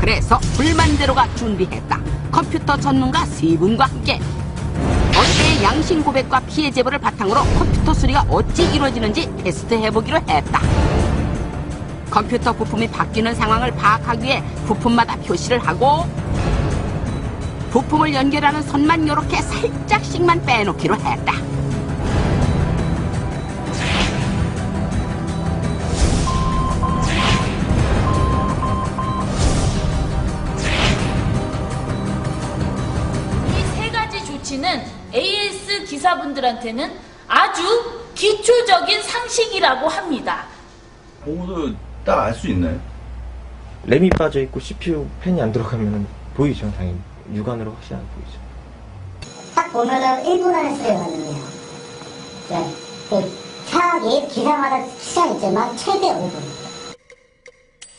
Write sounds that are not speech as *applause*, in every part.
그래서 불만대로가 준비했다. 컴퓨터 전문가 세 분과 함께 어제의 양심 고백과 피해 제보를 바탕으로 컴퓨터 수리가 어찌 이루어지는지 테스트해보기로 했다. 컴퓨터 부품이 바뀌는 상황을 파악하기 위해 부품마다 표시를 하고 부품을 연결하는 선만 이렇게 살짝씩만 빼놓기로 했다. 조치는 AS 기사분들한테는 아주 기초적인 상식이라고 합니다. 보고도 딱 알 수 있나요? 램이 빠져 있고 CPU 펜이 안 들어가면 보이죠, 당연히. 육안으로 확실하게 보이죠. 딱 보면은 1분 안에 가능해요. 네. 그 차기 기사마다 시간 있지만 최대 5분.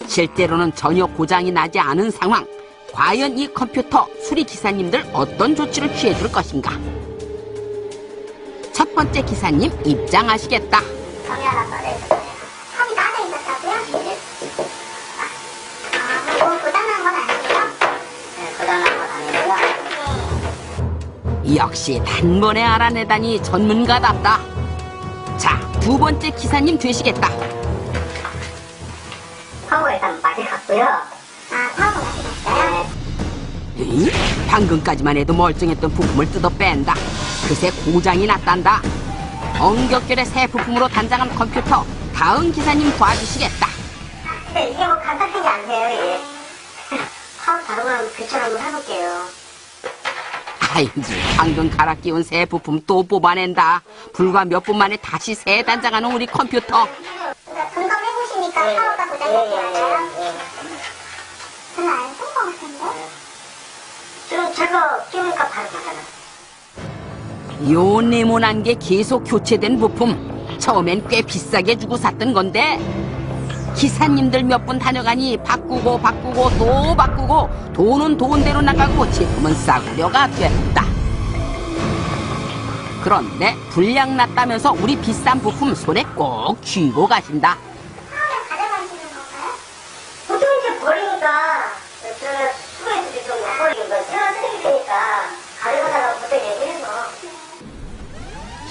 실제로는 전혀 고장이 나지 않은 상황. 과연 이 컴퓨터 수리 기사님들 어떤 조치를 취해 줄 것인가? 첫 번째 기사님 입장하시겠다. 아, 뭐? 네. 역시 단번에 알아내다니 전문가답다. 자, 두 번째 기사님 되시겠다. 파워가 일단 빠져갔고요. 에이? 방금까지만 해도 멀쩡했던 부품을 뜯어 뺀다. 그새 고장이 났단다. 엉겹결에 새 부품으로 단장한 컴퓨터. 다음 기사님 도와주시겠다. 근데 이게 뭐 간단한 게안 돼요, 이게. 파워 다른 거랑 교체를 한번 해볼게요. 아이고, 방금 갈아 끼운 새 부품 또 뽑아낸다. 불과 몇 분 만에 다시 새 단장하는 우리 컴퓨터. 그러니까 금방 해보시니까 파워가 고장이 나요? 별로 안쓴것 같은데? 제가 끼우니까 바로 나가요. 요 네모난 게 계속 교체된 부품. 처음엔 꽤 비싸게 주고 샀던 건데 기사님들 몇 분 다녀가니 바꾸고 바꾸고 또 바꾸고 돈은 돈대로 나가고 제품은 싸구려가 됐다. 그런데 불량 났다면서 우리 비싼 부품 손에 꼭 쥐고 가신다. 파워를 가져가시는 건가요? 보통 이제 버리니까 저는 수거해주지 좀못 버리니까 제가 쓰레기 테니까 가져가다가 보통 얘기해서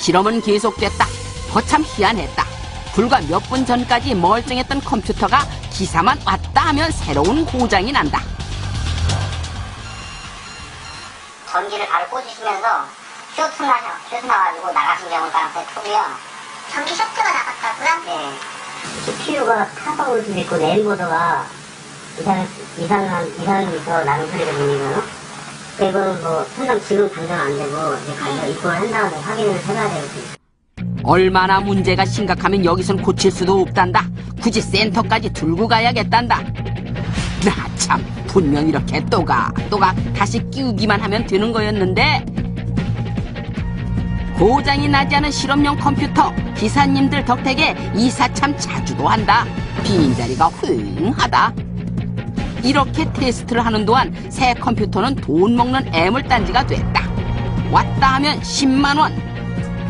실험은 계속됐다. 거참 희한했다. 불과 몇 분 전까지 멀쩡했던 컴퓨터가 기사만 왔다 하면 새로운 고장이 난다. 전기를 바로 꽂으시면서 쇼트 나셔, 쇼트 나가지고 나가신 경우가 꽤 크고요. 전기 쇼트가 나갔다고요? 네. CPU가 올 수도 있고 네임보드가 이상, 이상한, 있어 나는 소리가 들리거나 이거는 뭐 통장 지금 당장 안 되고 이제 가서 입고를 한 다음에 확인을 해봐야 되거든요. 얼마나 문제가 심각하면 여기선 고칠 수도 없단다. 굳이 센터까지 들고 가야겠단다. 나 참 분명 이렇게 또가 또가 다시 끼우기만 하면 되는 거였는데 고장이 나지 않은 실험용 컴퓨터 기사님들 덕택에 이사 참 자주도 한다. 빈자리가 휑하다. 이렇게 테스트를 하는 동안 새 컴퓨터는 돈 먹는 애물단지가 됐다. 왔다 하면 10만 원.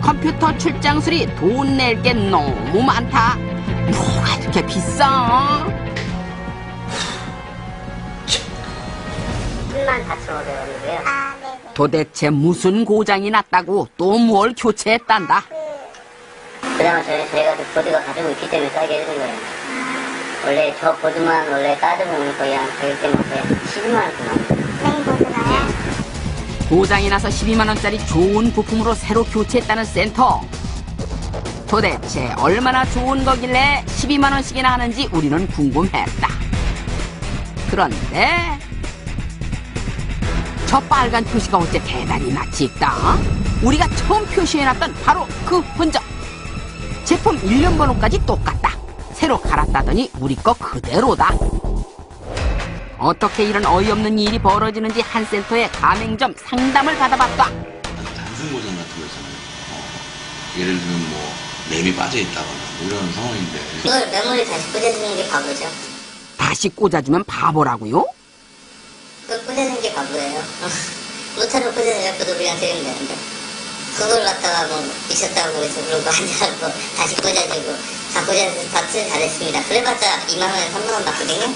컴퓨터 출장 수리 돈낼 게 너무 많다. 뭐가 이렇게 비싸? 10만 4,500원이고요. 아, 네. 도대체 무슨 고장이 났다고 또 뭘 교체했단다. 그다음에 저희, 저희가 그 보드가 가지고 있기 때문에 싸게 해준 거예요. 원래 저 보드만 원래 따져보면 거의 한 가격 때문에 12만 원 정도. 메인 보드가요? 고장이 나서 12만 원짜리 좋은 부품으로 새로 교체했다는 센터. 도대체 얼마나 좋은 거길래 12만 원씩이나 하는지 우리는 궁금했다. 그런데 저 빨간 표시가 어째 대단히 낯이 있다. 우리가 처음 표시해놨던 바로 그 흔적. 제품 일련 번호까지 똑같다. 새로 갈았다더니 우리 거 그대로다. 어떻게 이런 어이없는 일이 벌어지는지 한 센터에 가맹점 상담을 받아봤다. 단순 고장 같은 거 있잖아요. 어, 예를 들면 뭐 램이 빠져 있다거나 뭐 이런 상황인데 이걸 메모리 다시 꽂아주는 게 바보죠. 다시 꽂아주면 바보라고요? 그걸 꽂아주는 게 바보예요. 루타로 꽂아주면 그도 그냥 되면 되는데. 그걸 갖다가 뭐 미쳤다고 그래서 그러고 앉아갖고 *laughs* 다시 꽂아주고 다 꽂아서 다 잘했습니다. 그래봤자 2만원에 3만원 받거든요.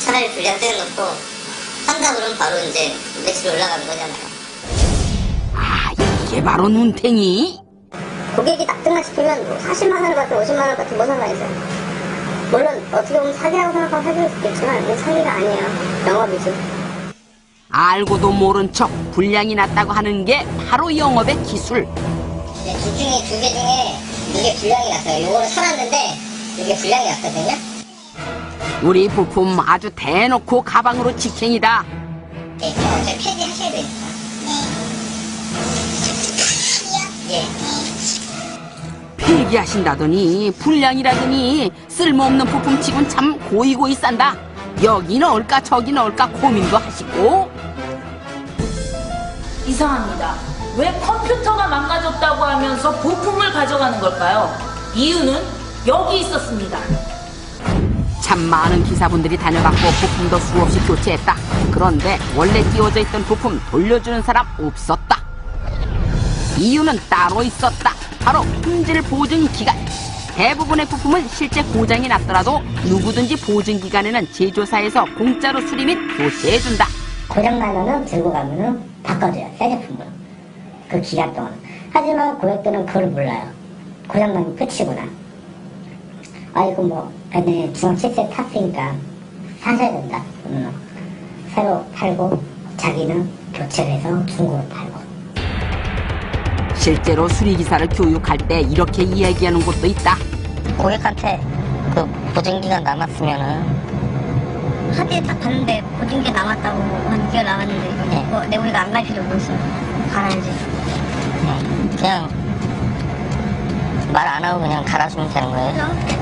차라리 분량 떼놓고 산다 그러면 바로 이제 매출 올라가는 거잖아요. 아, 이게 바로 눈탱이? 고객이 납득만 시키면 뭐 40만 원을 받든 50만 원을 받든 뭐 상관 있어요. 물론 어떻게 보면 사기라고 생각하면 사기일 수도 있지만 이건 사기가 아니에요. 영업이지. 알고도 모른 척 분량이 났다고 하는 게 바로 영업의 기술. 네, 둘 중에 두 개 중에 이게 분량이 났어요. 요거는 살았는데 이게 분량이 났거든요. 우리 부품 아주 대놓고 가방으로 직행이다. 네, 그럼 어차피 폐기하셔야 되니까. 네. 예. 폐기하신다더니 불량이라더니 쓸모없는 부품 치곤 참 고이고이 싼다. 여기 넣을까 저기 넣을까 고민도 하시고 이상합니다. 왜 컴퓨터가 망가졌다고 하면서 부품을 가져가는 걸까요? 이유는 여기 있었습니다. 참 많은 기사분들이 다녀갔고 부품도 수없이 교체했다. 그런데 원래 끼워져 있던 부품 돌려주는 사람 없었다. 이유는 따로 있었다. 바로 품질 보증 기간. 대부분의 부품은 실제 고장이 났더라도 누구든지 보증 기간에는 제조사에서 공짜로 수리 및 교체해준다. 고장나면은 들고 가면은 바꿔줘요. 새 제품으로. 그 기간 동안. 하지만 고객들은 그걸 몰라요. 고장나면 끝이구나. 아, 이거 뭐, 근데 중앙 7세 탔으니까 사셔야 된다. 그러면 새로 팔고 자기는 교체를 해서 중고로 팔고. 실제로 수리기사를 교육할 때 이렇게 이야기하는 곳도 있다. 고객한테 그 보증기간 남았으면은 하드에 딱 봤는데 보증기 남았다고 한 6개월 남았는데 뭐, 내 우리가 안 갈 필요 없어 갈아야지 그냥 말 안 하고 그냥 갈아주면 되는 거예요.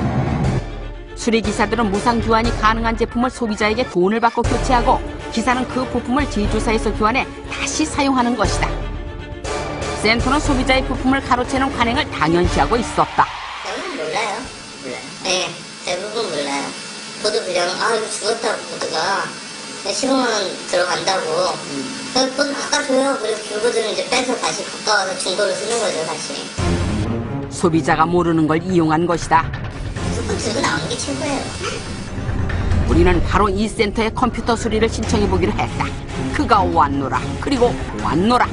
수리기사들은 무상 교환이 가능한 제품을 소비자에게 돈을 받고 교체하고 기사는 그 부품을 제조사에서 교환해 다시 사용하는 것이다. 센터는 소비자의 부품을 가로채는 관행을 당연시하고 있었다. 대부분 몰라요. 몰라요. 네 보드 부장 아 이거 죽었다고 보드가 15만원 들어간다고 그 보드 바꿔줘요 그리고 그 보드는 이제 빼서 다시 바꿔와서 중고로 쓰는 거죠 다시 소비자가 모르는 걸 이용한 것이다. 무조건 들고 나오는 게 최고예요 우리는 바로 이 센터에 컴퓨터 수리를 신청해 보기로 했다. 그가 왔노라. 그리고 왔노라.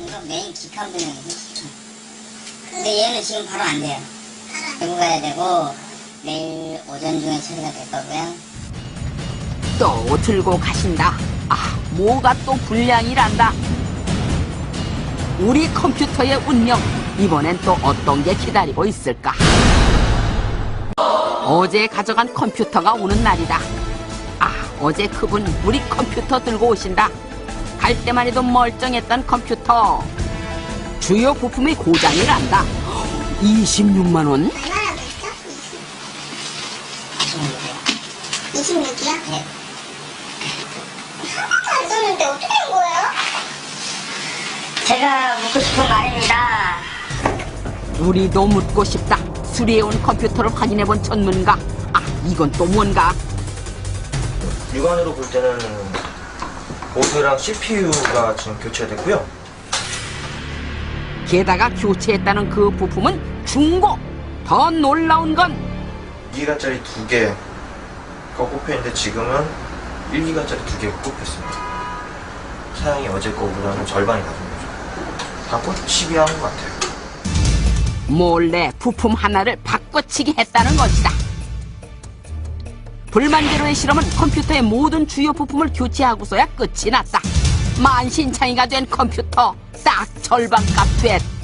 이거 메인 기판 분야거든요. 근데 얘는 지금 바로 안 돼요. 들고 가야 되고 내일 오전 중에 처리가 될 거고요. 또 들고 가신다. 아, 뭐가 또 불량이란다. 우리 컴퓨터의 운명. 이번엔 또 어떤 게 기다리고 있을까? 어제 가져간 컴퓨터가 오는 날이다. 아, 어제 그분 우리 컴퓨터 들고 오신다. 갈 때만 해도 멀쩡했던 컴퓨터. 주요 부품이 고장이 난다. *gasps* 26만 원? 26이야? 네. 하나도 안 썼는데 어떻게 된 거예요? 제가 묻고 싶은 말입니다. 우리도 묻고 싶다. 수리해온 컴퓨터를 확인해본 전문가. 아, 이건 또 뭔가? 육안으로 볼 때는 보드랑 CPU가 지금 교체됐고요. 게다가 교체했다는 그 부품은 중고. 더 놀라운 건 2기가짜리 두 개 가 꼽혀있는데 지금은 1기가짜리 두 개가 꼽혔습니다. 사양이 어제 거보다는 절반이 낮은 거죠. 다 꽂히게 하는 것 같아요. 몰래 부품 하나를 바꿔치기 했다는 것이다. 불만대로의 실험은 컴퓨터의 모든 주요 부품을 교체하고서야 끝이 났다. 만신창이가 된 컴퓨터 딱 절반값 됐다.